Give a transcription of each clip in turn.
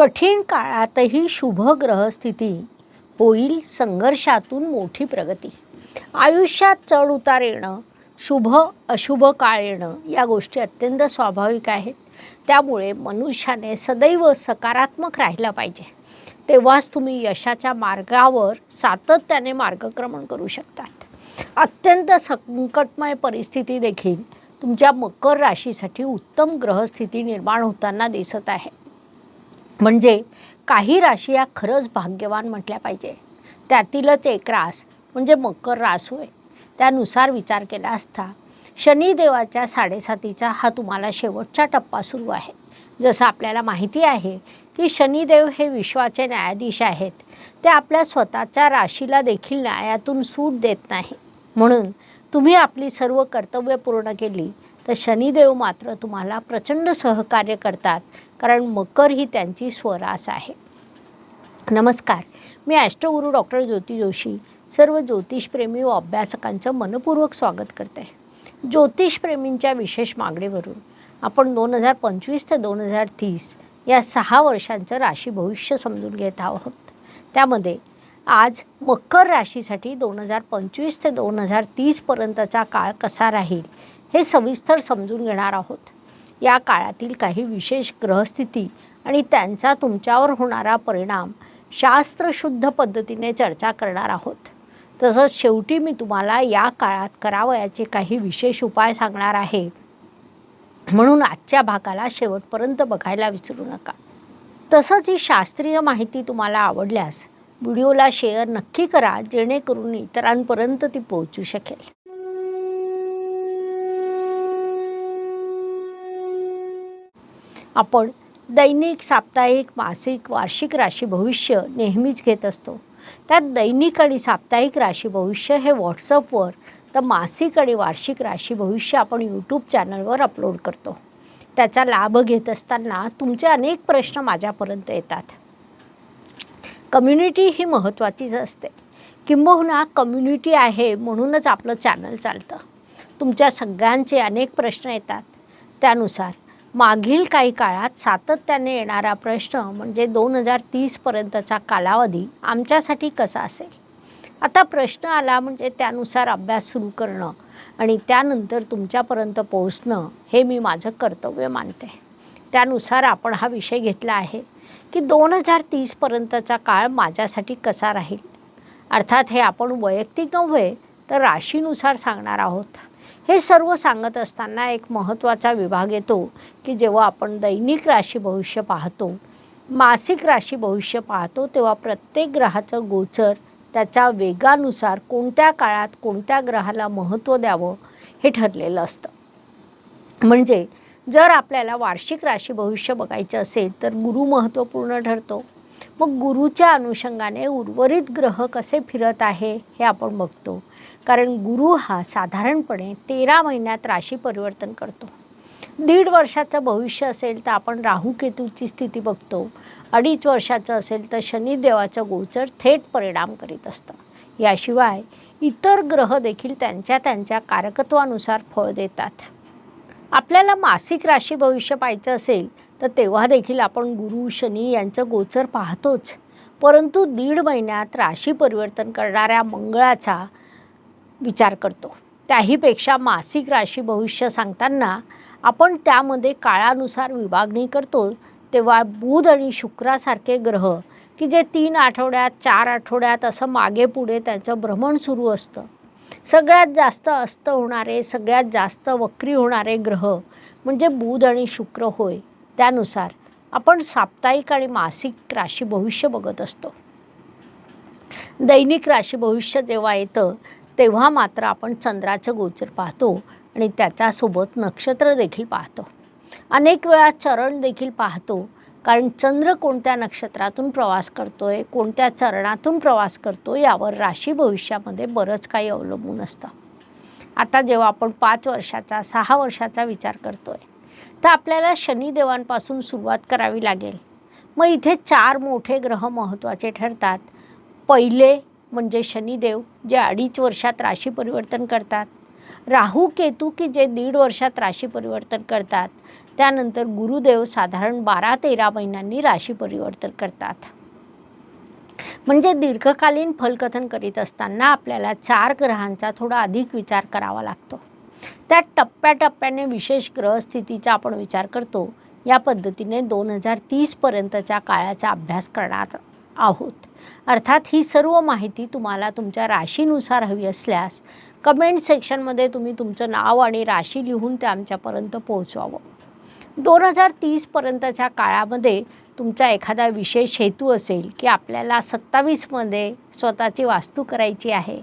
कठीण काळातही शुभ ग्रहस्थिती होईल संघर्षातून मोठी प्रगती. आयुष्यात चढ उतार येणं शुभ अशुभ काळ येणं या गोष्टी अत्यंत स्वाभाविक आहेत. त्यामुळे मनुष्याने सदैव सकारात्मक राहिलं पाहिजे. तेव्हाच तुम्ही यशाच्या मार्गावर सातत्याने मार्गक्रमण करू शकतात. अत्यंत संकटमय परिस्थिती देखील तुमच्या मकर राशीसाठी उत्तम ग्रहस्थिती निर्माण होताना दिसत आहे. म्हणजे काही राशी या खरंच भाग्यवान म्हटल्या पाहिजे. त्यातीलच एक रास म्हणजे मकर रास होय. त्यानुसार विचार केला असता शनिदेवाच्या साडेसातीचा हा तुम्हाला शेवटचा टप्पा सुरू आहे. जसं आपल्याला माहिती आहे की शनिदेव हे विश्वाचे न्यायाधीश आहेत. ते आपल्या स्वतःच्या राशीला देखील न्यायातून सूट देत नाही. म्हणून तुम्ही आपली सर्व कर्तव्य पूर्ण केली तर शनिदेव मात्र तुम्हाला प्रचंड सहकार्य करतात कारण मकर ही त्यांची स्वरास आहे. नमस्कार मी ॲस्ट्रोगुरू डॉक्टर ज्योती जोशी सर्व ज्योतिषप्रेमी व अभ्यासकांचं मनपूर्वक स्वागत करते. ज्योतिषप्रेमींच्या विशेष मागणीवरून आपण दोन हजार पंचवीस ते दोन हजार तीस या सहा वर्षांचं राशी भविष्य समजून घेत आहोत. त्यामध्ये आज मकर राशीसाठी दोन हजार पंचवीस ते दोन हजार तीसपर्यंतचा काळ कसा राहील हे सविस्तर समजून घेणार आहोत. या काळातील काही विशेष ग्रहस्थिती आणि त्यांचा तुमच्यावर होणारा परिणाम शास्त्रशुद्ध पद्धतीने चर्चा करणार आहोत. तसंच शेवटी मी तुम्हाला या काळात करावयाचे काही विशेष उपाय सांगणार आहे. म्हणून आजच्या भागाला शेवटपर्यंत बघायला विसरू नका. तसंच ही शास्त्रीय माहिती तुम्हाला आवडल्यास व्हिडिओला शेअर नक्की करा जेणेकरून इतरांपर्यंत ती पोहोचू शकेल. आपण दैनिक साप्ताहिक मासिक वार्षिक राशी भविष्य नेहमीच घेत असतो. त्यात दैनिक आणि साप्ताहिक राशी भविष्य हे व्हॉट्सअपवर तर मासिक आणि वार्षिक राशी भविष्य आपण यूट्यूब चॅनलवर अपलोड करतो. त्याचा लाभ घेत असताना तुमचे अनेक प्रश्न माझ्यापर्यंत येतात. कम्युनिटी ही महत्त्वाचीच असते. किंबहुना कम्युनिटी आहे म्हणूनच आपलं चॅनल चालतं. तुमच्या सगळ्यांचे अनेक प्रश्न येतात. त्यानुसार मागील काही काळात सातत्याने येणारा प्रश्न म्हणजे दोन हजार तीसपर्यंतचा कालावधी आमच्यासाठी कसा असेल? आता प्रश्न आला म्हणजे त्यानुसार अभ्यास सुरू करणं आणि त्यानंतर तुमच्यापर्यंत पोहोचणं हे मी माझं कर्तव्य मानते. त्यानुसार आपण हा विषय घेतला आहे की दोन हजार तीसपर्यंतचा काळ माझ्यासाठी कसा राहील? अर्थात हे आपण वैयक्तिक नव्हे तर राशीनुसार सांगणार आहोत. हे सर्व सांगत असताना एक महत्त्वाचा विभाग येतो की जेव्हा आपण दैनिक राशी भविष्य पाहतो मासिक राशी भविष्य पाहतो तेव्हा प्रत्येक ग्रहाचं गोचर त्याच्या वेगानुसार कोणत्या काळात कोणत्या ग्रहाला महत्त्व द्यावं हे ठरलेलं असतं. म्हणजे जर आपल्याला वार्षिक राशी भविष्य बघायचं असेल तर गुरु महत्त्वपूर्ण ठरतो. मग गुरुच्या अनुषंगाने उर्वरित ग्रह कसे फिरत आहे हे आपण बघतो. कारण गुरु हा साधारणपणे तेरा महिन्यात राशी परिवर्तन करतो. दीड वर्षाचं भविष्य असेल तर आपण राहू केतूची स्थिती बघतो. अडीच वर्षाचं असेल तर शनिदेवाचं गोचर थेट परिणाम करीत असतं. याशिवाय इतर ग्रह देखील त्यांच्या त्यांच्या कारकत्वानुसार फळ देतात. आपल्याला मासिक राशी भविष्य पाहायचं असेल तर तेव्हा देखील आपण गुरु शनी यांचं गोचर पाहतोच. परंतु दीड महिन्यात राशी परिवर्तन करणाऱ्या मंगळाचा विचार करतो. त्याहीपेक्षा मासिक राशी भविष्य सांगताना आपण त्यामध्ये काळानुसार विभागणी करतो. तेव्हा बुध आणि शुक्रासारखे ग्रह की जे तीन आठवड्यात चार आठवड्यात असं मागे पुढे त्यांचं भ्रमण सुरू असतं. सगळ्यात जास्त अस्त होणारे सगळ्यात जास्त वक्री होणारे ग्रह म्हणजे बुध आणि शुक्र होय. त्यानुसार आपण साप्ताहिक आणि मासिक राशी भविष्य बघत असतो. दैनिक राशी भविष्य जेव्हा येतं तेव्हा मात्र आपण चंद्राचं गोचर पाहतो आणि त्याच्यासोबत नक्षत्र देखील पाहतो. अनेक वेळा चरण देखील पाहतो कारण चंद्र कोणत्या नक्षत्रातून प्रवास करतो आहे कोणत्या चरणातून प्रवास करतो यावर राशी भविष्यामध्ये बरंच काही अवलंबून असतं. आता जेव्हा आपण पाच वर्षाचा सहा वर्षाचा विचार करतो आहे तर आपल्याला शनिदेवांपासून सुरुवात करावी लागेल. मग इथे चार मोठे ग्रह महत्त्वाचे ठरतात. पहिले म्हणजे शनिदेव जे अडीच वर्षात राशी परिवर्तन करतात. राहू केतू की जे दीड वर्षात राशी परिवर्तन करतात. त्यानंतर गुरुदेव साधारण बारा तेरा महिन्यांनी राशी परिवर्तन करतात. म्हणजे दीर्घकालीन फलकथन करीत असताना आपल्याला चार ग्रहांचा थोडा अधिक विचार करावा लागतो. त्या टप्प्याटप्प्याने विशेष ग्रहस्थितीचा आपण विचार करतो. या पद्धतीने दोन हजार तीसपर्यंतच्या काळाचा अभ्यास करणार आहोत. अर्थात ही सर्व माहिती तुम्हाला तुमच्या राशीनुसार हवी असल्यास कमेंट सेक्शनमध्ये तुम्ही तुमचं नाव आणि राशी लिहून ते आमच्यापर्यंत पोहोचवावं. दोन हजार तीसपर्यंतच्या काळामध्ये तुमचा एखादा विशेष हेतू असेल की आपल्याला सत्तावीसमध्ये स्वतःची वास्तू करायची आहे.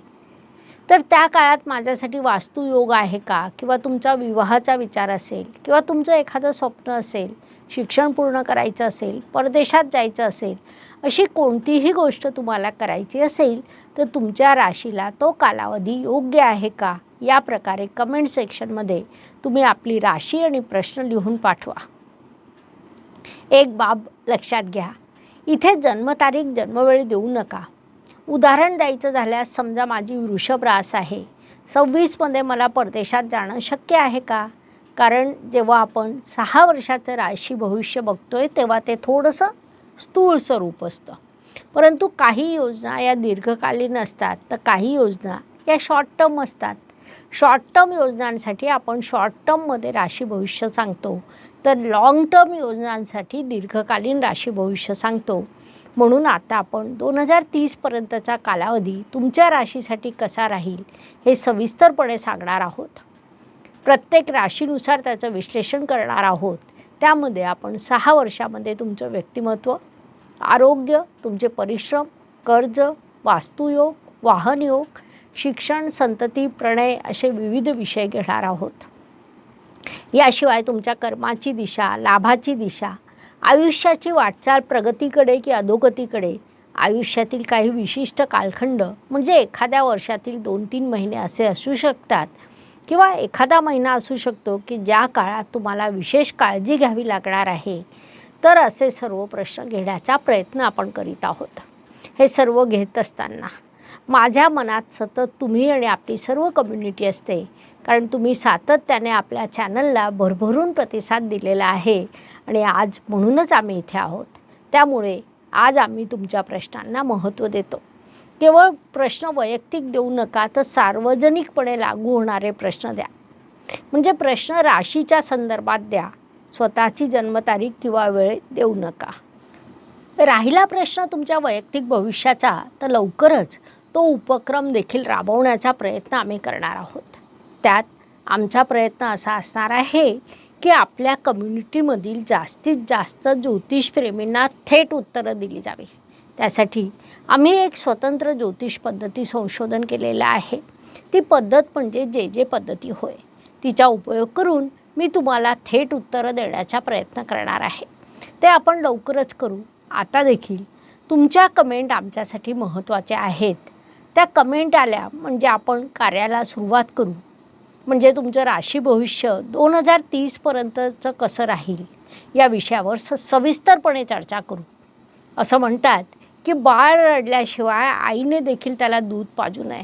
तर त्या काळात माझ्यासाठी वास्तुयोग आहे का? किंवा तुमचा विवाहाचा विचार असेल किंवा तुमचं एखादं स्वप्न असेल शिक्षण पूर्ण करायचं असेल परदेशात जायचं असेल अशी कोणतीही गोष्ट तुम्हाला करायची असेल तर तुमच्या राशीला तो कालावधी योग्य आहे का? या प्रकारे कमेंट सेक्शनमध्ये तुम्ही आपली राशी आणि प्रश्न लिहून पाठवा. एक बाब लक्षात घ्या. इथे जन्मतारीख जन्मवेळी देऊ नका. उदाहरण द्यायचं झाल्यास समजा माझी वृषभ रास आहे. सव्वीसमध्ये मला परदेशात जाणं शक्य आहे का? कारण जेव्हा आपण सहा वर्षाचं राशी भविष्य बघतोय तेव्हा ते थोडंसं स्थूळ स्वरूप असतं. परंतु काही योजना या दीर्घकालीन असतात तर काही योजना या शॉर्ट टर्म असतात. शॉर्ट टर्म योजनांसाठी आपण शॉर्ट टर्ममध्ये राशी भविष्य सांगतो तर लाँग टर्म योजनांसाठी दीर्घकालीन राशी भविष्य सांगतो. म्हणून आता आपण दोन हजार तीसपर्यंतचा कालावधी तुमच्या राशीसाठी कसा राहील हे सविस्तरपणे सांगणार आहोत. प्रत्येक राशीनुसार त्याचं विश्लेषण करणार आहोत. त्यामध्ये आपण सहा वर्षामध्ये तुमचं व्यक्तिमत्व आरोग्य तुमचे परिश्रम कर्ज वास्तुयोग वाहनयोग शिक्षण संतती प्रणय असे विविध विषय घेणार आहोत. याशिवाय तुमच्या कर्माची दिशा लाभाची दिशा आयुष्याची वाटचाल प्रगतीकडे की अधोगतीकडे आयुष्यातील काही विशिष्ट कालखंड म्हणजे एखाद्या वर्षातील दोन तीन महिने असे असू शकतात. किंवा एखादा महिना असू शकतो की ज्या काळात तुम्हाला विशेष काळजी घ्यावी लागणार आहे तर असे सर्व प्रश्न घेण्याचा प्रयत्न आपण करीत आहोत. हे सर्व घेत असताना माझ्या मनात सतत तुम्ही आणि आपली सर्व कम्युनिटी असते कारण तुम्ही सातत्याने आपल्या चॅनलला भरभरून प्रतिसाद दिलेला आहे आणि आज म्हणूनच आम्ही इथे आहोत. त्यामुळे आज आम्ही तुमच्या प्रश्नांना महत्त्व देतो. केवळ प्रश्न वैयक्तिक देऊ नका तर सार्वजनिकपणे लागू होणारे प्रश्न द्या. म्हणजे प्रश्न राशीच्या संदर्भात द्या. स्वतःची जन्मतारीख किंवा वेळ देऊ नका. राहिला प्रश्न तुमच्या वैयक्तिक भविष्याचा तर लवकरच तो उपक्रम देखील राबवण्याचा प्रयत्न आम्ही करणार आहोत. त्यात आमचा प्रयत्न असा असणार आहे की आपल्या कम्युनिटीमधील जास्तीत जास्त ज्योतिषप्रेमींना थेट उत्तरं दिली जावी. त्यासाठी आम्ही एक स्वतंत्र ज्योतिष पद्धती संशोधन केलेलं आहे. ती पद्धत म्हणजे जे जे पद्धती होय तिचा उपयोग करून मी तुम्हाला थेट उत्तरं देण्याचा प्रयत्न करणार आहे. ते आपण लवकरच करू. आता देखील तुमच्या कमेंट आमच्यासाठी महत्त्वाच्या आहेत. त्या कमेंट आल्या म्हणजे आपण कार्याला सुरुवात करू. म्हणजे तुमचं राशी भविष्य दोन हजार तीसपर्यंतचं कसं राहील या विषयावर स सविस्तरपणे चर्चा करू. असं म्हणतात की बाळ रडल्याशिवाय आईने देखील त्याला दूध पाजू नये.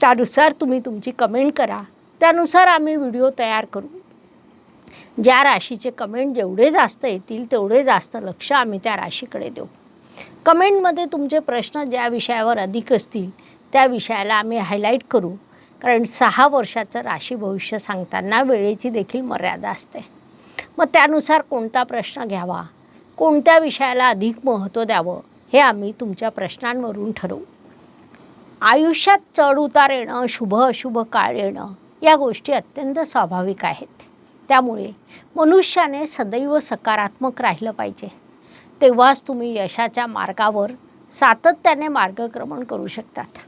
त्यानुसार तुम्ही तुमची कमेंट करा. त्यानुसार आम्ही व्हिडिओ तयार करू. ज्या राशीचे कमेंट जेवढे जास्त येतील तेवढे जास्त लक्ष आम्ही त्या राशीकडे देऊ. कमेंटमध्ये तुमचे प्रश्न ज्या विषयावर अधिक असतील त्या विषयाला आम्ही हायलाईट करू. कारण सहा वर्षाचं राशी भविष्य सांगताना वेळेची देखील मर्यादा असते. मग त्यानुसार कोणता प्रश्न घ्यावा? कोणत्या विषयाला अधिक महत्त्व द्यावं? हे आम्ही तुमच्या प्रश्नांवरून ठरवू. आयुष्यात चढ उतार येणं शुभ अशुभ काळ येणं या गोष्टी अत्यंत स्वाभाविक आहेत. त्यामुळे मनुष्याने सदैव सकारात्मक राहिलं पाहिजे. तेव्हाच तुम्ही यशाच्या मार्गावर सातत्याने मार्गक्रमण करू शकतात.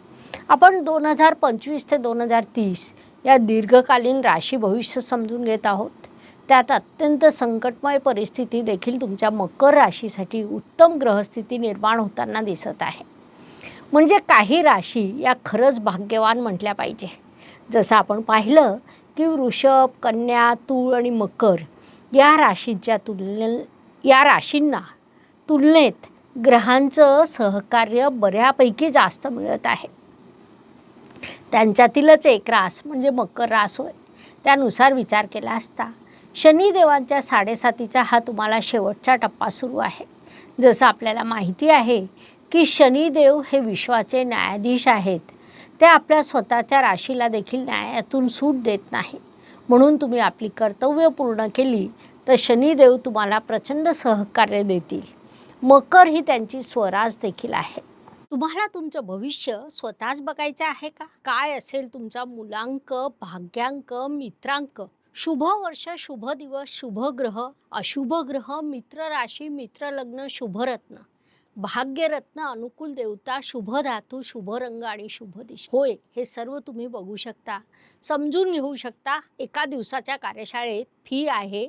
आपण दोन हजार पंचवीस ते दोन हजार तीस या दीर्घकालीन राशी भविष्य समजून घेत आहोत. त्यात अत्यंत संकटमय परिस्थिती देखील तुमच्या मकर राशीसाठी उत्तम ग्रहस्थिती निर्माण होताना दिसत आहे. म्हणजे काही राशी या खरंच भाग्यवान म्हटल्या पाहिजे. जसं आपण पाहिलं की वृषभ कन्या तूळ आणि मकर या राशींच्या तुलने या राशींना तुलनेत ग्रहांचं सहकार्य बऱ्यापैकी जास्त मिळत आहे. त्यांच्यातीलच एक रास म्हणजे मकर रास होय. त्यानुसार विचार केला असता. शनिदेवांच्या साडेसातीचा हा तुम्हाला शेवटचा टप्पा सुरू आहे. जसं आपल्याला माहिती आहे की शनिदेव हे विश्वाचे न्यायाधीश आहेत. ते आपल्या स्वतःच्या राशीला देखील न्यायातून सूट देत नाही. म्हणून तुम्ही आपली कर्तव्य पूर्ण केली तर शनिदेव तुम्हाला प्रचंड सहकार्य देतील. मकर ही त्यांची स्वराज देखील आहे. तुम्हाला तुमचं भविष्य स्वतःच बघायचं आहे का? काय असेल तुमचा मुलांक भाग्यांक मित्रांक? शुभ वर्ष शुभ दिवस शुभ ग्रह अशुभ ग्रह मित्र राशी मित्र लग्न शुभरत्न भाग्यरत्न अनुकूल देवता शुभ धातू शुभ रंग आणि शुभ दिशा. होय हे सर्व तुम्ही बघू शकता. समजून घेऊ शकता एका दिवसाच्या कार्यशाळेत फी आहे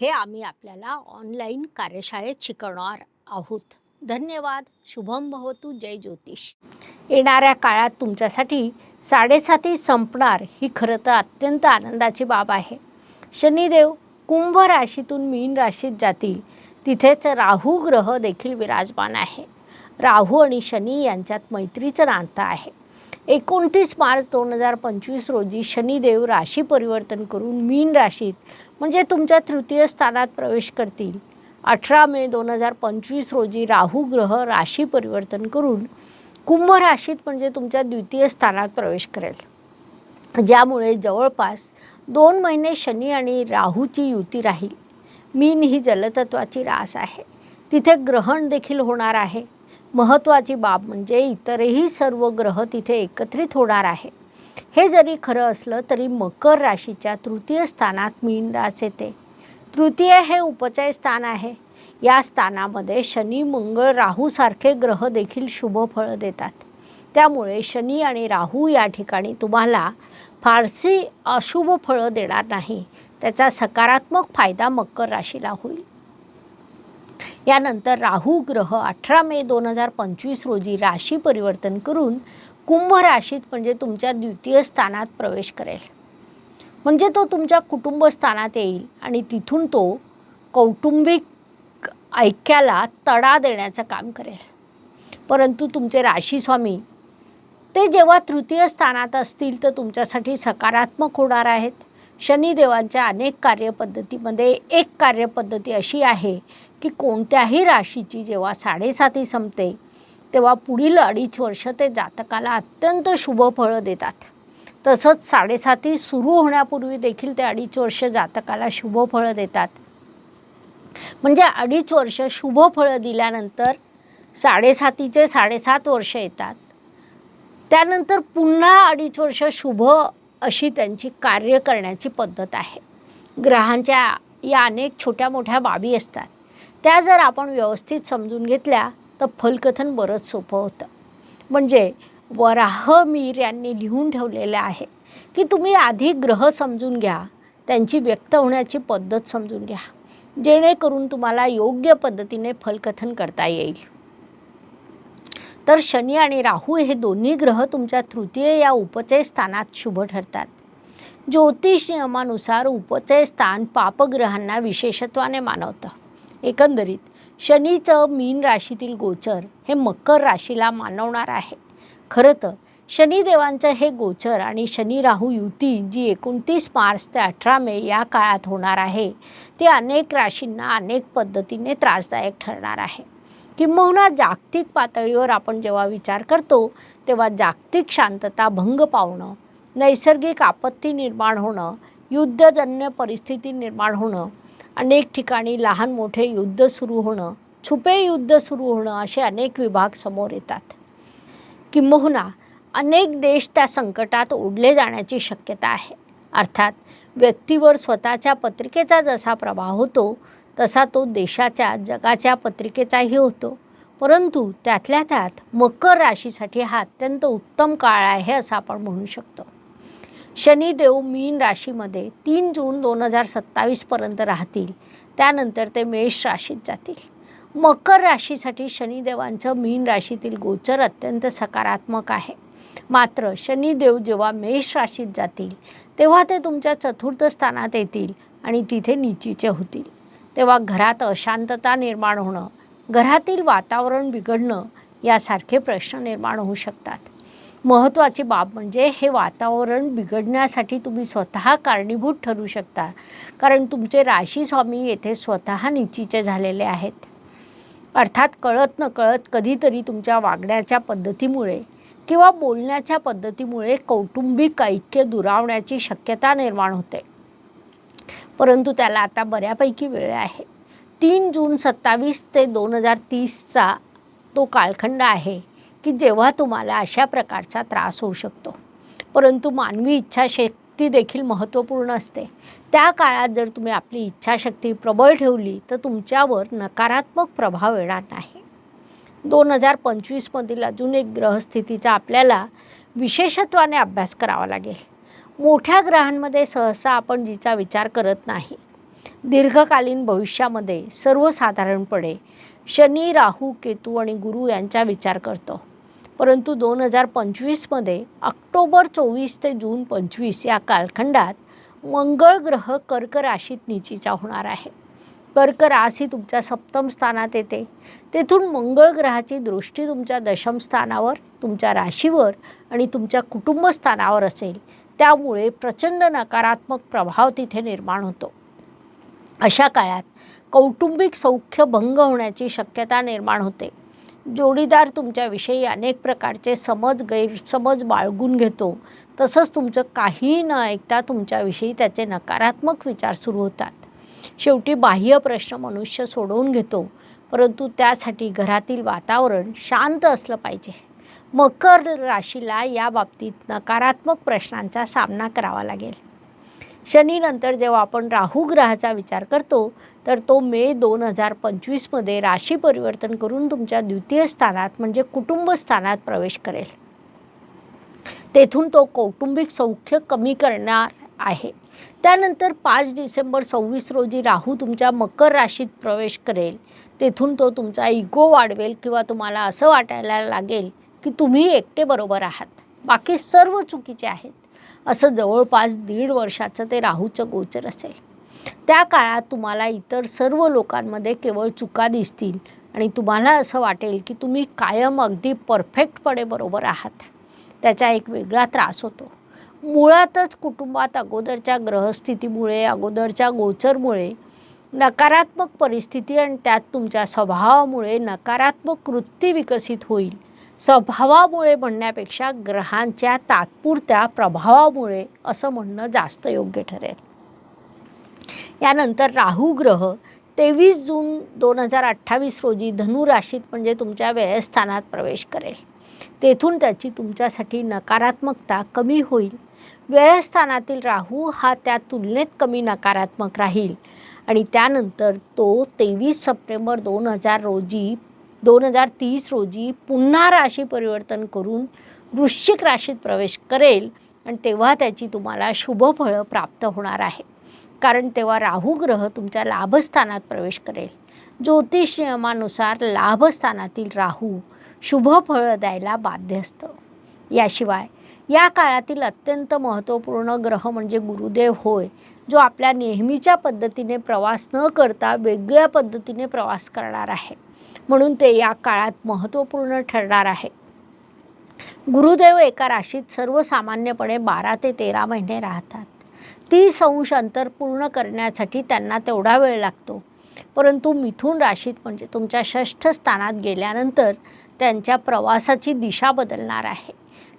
हे आम्ही आपल्याला ऑनलाईन कार्यशाळेत शिकवणार आहोत. धन्यवाद. शुभम भवतू. जय ज्योतिष. येणाऱ्या काळात तुमच्यासाठी साडेसाती संपणार ही खरं तर अत्यंत आनंदाची बाब आहे. शनिदेव कुंभ राशीतून मीन राशीत जातील. तिथेच राहू ग्रह देखील विराजमान आहे. राहू आणि शनी यांच्यात मैत्रीचं नातं आहे. एकोणतीस मार्च दोन हजार पंचवीस रोजी शनिदेव राशी परिवर्तन करून मीन राशीत म्हणजे तुमच्या तृतीय स्थानात प्रवेश करतील. अठरा मे दोन हजार पंचवीस रोजी राहू ग्रह राशी परिवर्तन करून कुंभ राशीत म्हणजे तुमच्या द्वितीय स्थानात प्रवेश करेल. ज्यामुळे जवळपास दोन महिने शनी आणि राहूची युती राहील. मीन ही जलतत्वाची रास आहे. तिथे ग्रहण देखील होणार आहे. महत्त्वाची बाब म्हणजे इतरही सर्व ग्रह तिथे एकत्रित होणार आहे. हे जरी खरं असलं तरी मकर राशीच्या तृतीय स्थानात मीन रास येते. तृतीय हे उपचय स्थान आहे. या स्थानामध्ये शनी मंगळ राहूसारखे ग्रह देखील शुभ फळं देतात. त्यामुळे शनी आणि राहू या ठिकाणी तुम्हाला फारसी अशुभ फळं देणार नाही. त्याचा सकारात्मक फायदा मकर राशीला होईल. यानंतर राहू ग्रह अठरा मे दोन हजार पंचवीस रोजी राशी परिवर्तन करून कुंभ राशीत म्हणजे तुमच्या द्वितीय स्थानात प्रवेश करेल. म्हणजे तो तुमच्या कुटुंब स्थानात येईल आणि तिथून तो कौटुंबिक ऐक्याला तडा देण्याचं काम करेल. परंतु तुमचे राशीस्वामी ते जेव्हा तृतीय स्थानात असतील तर तुमच्यासाठी सकारात्मक होणार आहेत. शनिदेवांच्या अनेक कार्यपद्धतीमध्ये एक कार्यपद्धती अशी आहे की कोणत्याही राशीची जेव्हा साडेसाती संपते तेव्हा पुढील अडीच वर्ष ते जातकाला अत्यंत शुभ फळं देतात. तसंच साडेसाती सुरू होण्यापूर्वी देखील ते अडीच वर्ष जातकाला शुभ फळं देतात. म्हणजे अडीच वर्ष शुभ फळं दिल्यानंतर साडेसातीचे साडेसात वर्ष येतात. त्यानंतर पुन्हा अडीच वर्ष शुभ अशी त्यांची कार्य करण्याची पद्धत आहे. ग्रहांच्या या अनेक छोट्या मोठ्या बाबी असतात. त्या जर आपण व्यवस्थित समजून घेतल्या तर फलकथन बरंच सोपं होतं. म्हणजे वराह मीर यांनी लिहून ठेवलेलं आहे की तुम्ही आधी ग्रह समजून घ्या त्यांची व्यक्त होण्याची पद्धत समजून घ्या. जेणेकरून तुम्हाला योग्य पद्धतीने फलकथन करता येईल. तर शनी आणि राहू हे दोन्ही ग्रह तुमच्या तृतीय या उपचय स्थानात शुभ ठरतात. ज्योतिष नियमानुसार उपचय स्थान पापग्रहांना विशेषत्वाने मानवतं. एकंदरीत शनीचं मीन राशीतील गोचर हे मकर राशीला मानवणार आहे. खरं तर शनिदेवांचं हे गोचर आणि शनी राहू युती जी एकोणतीस मार्च ते अठरा मे या काळात होणार आहे ती अनेक राशींना अनेक पद्धतीने त्रासदायक ठरणार आहे. किंबहुना जागतिक पातळीवर आपण जेव्हा विचार करतो तेव्हा जागतिक शांतता भंग पावणं नैसर्गिक आपत्ती निर्माण होणं युद्धजन्य परिस्थिती निर्माण होणं अनेक ठिकाणी लहान मोठे युद्ध सुरू होणं छुपे युद्ध सुरू होणं असे अनेक विभाग समोर येतात. किंबहुना अनेक देश त्या संकटात ओढले जाण्याची शक्यता आहे. अर्थात व्यक्तीवर स्वतःच्या पत्रिकेचा जसा प्रभाव होतो तसा तो देशाच्या जगाच्या पत्रिकेचाही होतो. परंतु त्यातल्या त्यात मकर राशीसाठी हा अत्यंत उत्तम काळ आहे असं आपण म्हणू शकतो. शनिदेव मीन राशीमध्ये तीन जून दोन हजार सत्तावीसपर्यंत राहतील. त्यानंतर ते मेष राशीत जातील. मकर राशीसाठी शनिदेवांचं मीन राशीतील गोचर अत्यंत सकारात्मक आहे. मात्र शनिदेव जेव्हा मेष राशीत जातील तेव्हा ते तुमच्या चतुर्थ स्थानात येतील आणि तिथे निचीचे होतील. तेव्हा घरात अशांतता निर्माण होणं घरातील वातावरण बिघडणं यासारखे प्रश्न निर्माण होऊ शकतात. महत्त्वाची बाब म्हणजे हे वातावरण बिघडण्यासाठी तुम्ही स्वतः कारणीभूत ठरू शकता. कारण तुमचे राशी स्वामी येथे स्वतः निचीचे झालेले आहेत. अर्थात कळत न कळत कधीतरी तुमच्या वागण्याच्या पद्धतीमुळे किंवा बोलण्याच्या पद्धतीमुळे कौटुंबिक ऐक्य दुरावण्याची शक्यता निर्माण होते. परंतु त्याला आता बऱ्यापैकी वेळ आहे. तीन जून सत्तावीस ते दोन हजार तीसचा तो कालखंड आहे. की जेव्हा तुम्हाला अशा प्रकारचा त्रास होऊ शकतो. परंतु मानवी इच्छाशक्ती देखील महत्त्वपूर्ण असते. त्या काळात जर तुम्ही आपली इच्छाशक्ती प्रबळ ठेवली तर तुमच्यावर नकारात्मक प्रभाव येणार नाही. दोन हजार पंचवीसमधील अजून एक ग्रहस्थितीचा आपल्याला विशेषत्वाने अभ्यास करावा लागेल. मोठ्या ग्रहांमध्ये सहसा आपण जिचा विचार करत नाही. दीर्घकालीन भविष्यामध्ये सर्वसाधारणपणे शनी राहू केतू आणि गुरु यांचा विचार करतो. परंतु दोन हजार पंचवीसमध्ये ऑक्टोबर चोवीस ते जून पंचवीस या कालखंडात मंगळ ग्रह कर्क राशीत निचीचा होणार आहे. कर्क राशी ही तुमच्या सप्तम स्थानात येते. तेथून मंगळ ग्रहाची दृष्टी तुमच्या दशम स्थानावर तुमच्या राशीवर आणि तुमच्या कुटुंब स्थानावर असेल. त्यामुळे प्रचंड नकारात्मक प्रभाव तिथे निर्माण होतो. अशा काळात कौटुंबिक सौख्य भंग होण्याची शक्यता निर्माण होते. जोडीदार तुमच्याविषयी अनेक प्रकारचे समज गैरसमज बाळगून घेतो. तसंच तुमचं काहीही न ऐकता तुमच्याविषयी त्याचे नकारात्मक विचार सुरू होतात. शेवटी बाह्य प्रश्न मनुष्य सोडवून घेतो. परंतु त्यासाठी घरातील वातावरण शांत असलं पाहिजे. मकर राशीला या बाबतीत नकारात्मक प्रश्नांचा सामना करावा लागेल. शनीनंतर जेव्हा आपण राहू ग्रहाचा विचार करतो तर तो मे दोन हजार पंचवीसमध्ये राशी परिवर्तन करून तुमच्या द्वितीय स्थानात म्हणजे कुटुंब स्थानात प्रवेश करेल. तेथून तो कौटुंबिक सौख्य कमी करणार आहे. त्यानंतर पाच डिसेंबर सव्वीस रोजी राहू तुमच्या मकर राशीत प्रवेश करेल. तेथून तो तुमचा इगो वाढवेल किंवा तुम्हाला असं वाटायला लागेल की तुम्ही एकटे बरोबर आहात. बाकी सर्व चुकीचे आहेत. असं जवळपास दीड वर्षाचं ते राहूचं गोचर असेल. त्या काळात तुम्हाला इतर सर्व लोकांमध्ये केवळ चुका दिसतील आणि तुम्हाला असं वाटेल की तुम्ही कायम अगदी परफेक्टपणे बरोबर आहात. त्याचा एक वेगळा त्रास होतो. मुळातच कुटुंबात अगोदरच्या ग्रहस्थितीमुळे अगोदरच्या गोचरमुळे नकारात्मक परिस्थिती आणि त्यात तुमच्या स्वभावामुळे नकारात्मक वृत्ती विकसित होईल. स्वभावामुळे म्हणण्यापेक्षा ग्रहांच्या तात्पुरत्या प्रभावामुळे असं म्हणणं जास्त योग्य ठरेल. यानंतर राहू ग्रह तेवीस जून दोन हजार अठ्ठावीस रोजी धनु राशीत म्हणजे तुमच्या व्ययस्थानात प्रवेश करेल. तेथून त्याची तुमच्यासाठी नकारात्मकता कमी होईल. व्ययस्थानातील राहू हा त्या तुलनेत कमी नकारात्मक राहील. आणि त्यानंतर तो तेवीस सप्टेंबर दोन हजार रोजी दोन हजार तीस रोजी पुन्हा राशी परिवर्तन करून वृश्चिक राशीत प्रवेश करेल. आणि तेव्हा त्याची तुम्हाला शुभफळं प्राप्त होणार आहे कारण तेव्हा राहू ग्रह तुमच्या लाभस्थानात प्रवेश करेल. ज्योतिष नियमानुसार लाभस्थानातील राहू शुभफळं द्यायला बाध्य असतं. याशिवाय या काळातील अत्यंत महत्त्वपूर्ण ग्रह म्हणजे गुरुदेव होय जो आपल्या नेहमीच्या पद्धतीने प्रवास न करता वेगळ्या पद्धतीने प्रवास करणार आहे. म्हणून ते या काळात महत्त्वपूर्ण ठरणार आहे. गुरुदेव एका राशीत सर्वसामान्यपणे बारा ते तेरा महिने राहतात. तीस अंश अंतर पूर्ण करण्यासाठी त्यांना तेवढा वेळ लागतो. परंतु मिथून राशीत म्हणजे तुमच्या षष्ठ स्थानात गेल्यानंतर त्यांच्या प्रवासाची दिशा बदलणार आहे.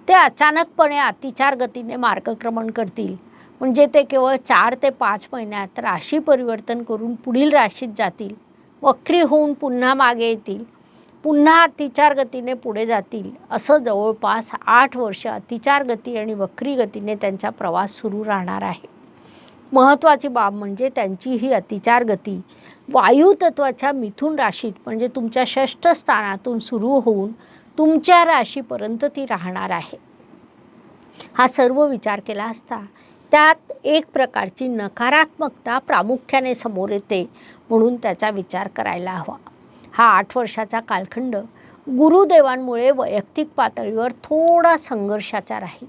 ते अचानकपणे अतिचार गतीने मार्गक्रमण करतील. म्हणजे ते केवळ चार ते पाच महिन्यात राशी परिवर्तन करून पुढील राशीत जातील. वक्री होऊन पुन्हा मागे येतील. पुन्हा अतिचार गतीने पुढे जातील. असं जवळपास आठ वर्ष अतिचार गती आणि वक्री गतीने त्यांचा प्रवास सुरू राहणार आहे. महत्त्वाची बाब म्हणजे त्यांची ही अतिचार गती. वायुतत्वाच्या मिथुन राशीत म्हणजे तुमच्या षष्ठ स्थानातून सुरू होऊन तुमच्या राशीपर्यंत ती राहणार आहे. हा सर्व विचार केला असता त्यात एक प्रकारची नकारात्मकता प्रामुख्याने समोर येते म्हणून त्याचा विचार करायला हवा. हा आठ वर्षाचा कालखंड गुरुदेवांमुळे वैयक्तिक पातळीवर थोडा संघर्षाचा राहील.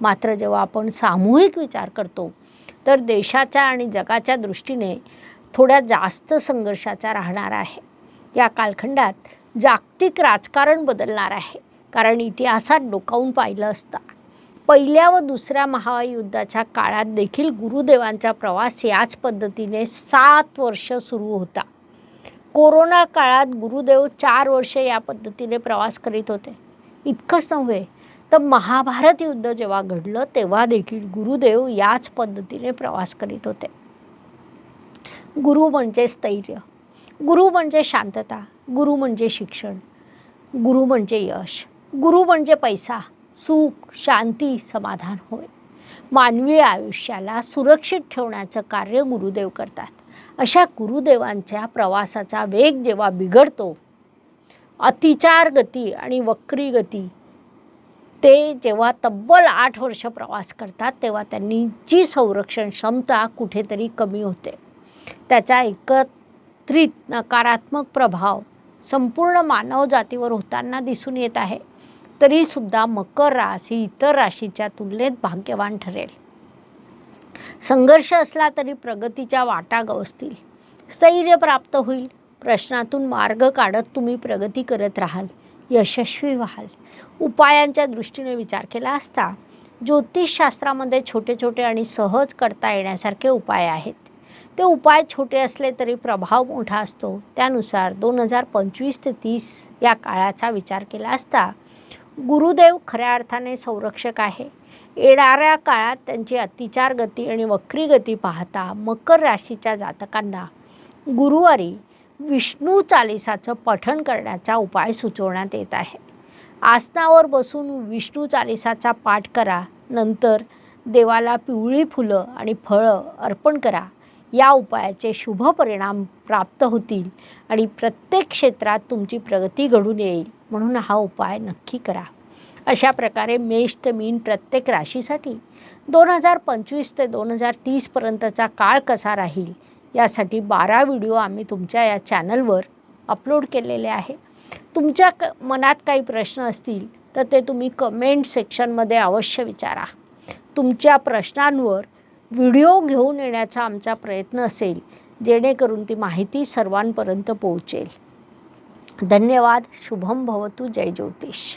मात्र जेव्हा आपण सामूहिक विचार करतो तर देशाच्या आणि जगाच्या दृष्टीने थोड्या जास्त संघर्षाचा राहणार आहे. या कालखंडात जागतिक राजकारण बदलणार आहे कारण इतिहासात डोकावून पाहिलं असता. पहिल्या व दुसऱ्या महायुद्धाच्या काळात देखील गुरुदेवांचा प्रवास याच पद्धतीने सात वर्ष सुरू होता. कोरोना काळात गुरुदेव चार वर्ष या पद्धतीने प्रवास करीत होते. इतकंच नव्हे तर महाभारत युद्ध जेव्हा घडलं तेव्हा देखील गुरुदेव याच पद्धतीने प्रवास करीत होते. गुरु म्हणजे स्थैर्य गुरु म्हणजे शांतता गुरु म्हणजे शिक्षण गुरु म्हणजे यश गुरु म्हणजे पैसा सुख शांती समाधान होय. मानवी आयुष्याला सुरक्षित ठेवण्याचं कार्य गुरुदेव करतात. अशा गुरुदेवांच्या प्रवासाचा वेग जेव्हा बिघडतो अतिचार गती आणि वक्री गती ते जेव्हा तब्बल आठ वर्ष प्रवास करतात तेव्हा त्यांनी जी संरक्षण क्षमता कुठेतरी कमी होते. त्याचा एकत्रित नकारात्मक प्रभाव संपूर्ण मानवजातीवर होताना दिसून येत आहे. तरीसुद्धा मकर रास ही इतर राशीच्या तुलनेत भाग्यवान ठरेल. संघर्ष असला तरी प्रगतीच्या वाटा गवसतील. स्थैर्य प्राप्त होईल. प्रश्नातून मार्ग काढत तुम्ही प्रगती करत राहाल. यशस्वी व्हाल. उपायांच्या दृष्टीने विचार केला असता ज्योतिषशास्त्रामध्ये छोटे छोटे आणि सहज करता येण्यासारखे उपाय आहेत. ते उपाय छोटे असले तरी प्रभाव मोठा असतो. त्यानुसार दोन हजार पंचवीस ते तीस या काळाचा विचार केला असता गुरुदेव खऱ्या अर्थाने संरक्षक आहे. येणाऱ्या काळात त्यांची अतिचार गती आणि वक्री गती पाहता मकर राशीच्या जातकांना गुरुवारी विष्णू चालिसाचं पठण करण्याचा उपाय सुचवण्यात येत आहे. आसनावर बसून विष्णू चालिसाचा पाठ करा नंतर देवाला पिवळी फुलं आणि फळं अर्पण करा. या उपायाचे शुभ परिणाम प्राप्त होतील आणि प्रत्येक क्षेत्रात तुमची प्रगती घडून येईल. म्हणून हा उपाय नक्की करा. अशा प्रकारे मेष ते मीन प्रत्येक राशीसाठी दोन हजार पंचवीस ते दोन हजार तीसपर्यंतचा काळ कसा राहील यासाठी बारा व्हिडिओ आम्ही तुमच्या या चॅनलवर अपलोड केलेले आहे. तुमच्या क मनात काही प्रश्न असतील तर ते तुम्ही कमेंट सेक्शनमध्ये अवश्य विचारा. तुमच्या प्रश्नांवर व्हिडिओ घेऊन येण्याचा आमचा प्रयत्न असेल जेणेकरून ती माहिती सर्वांपर्यंत पोहोचेल. धन्यवाद शुभम भवतु जय ज्योतिष.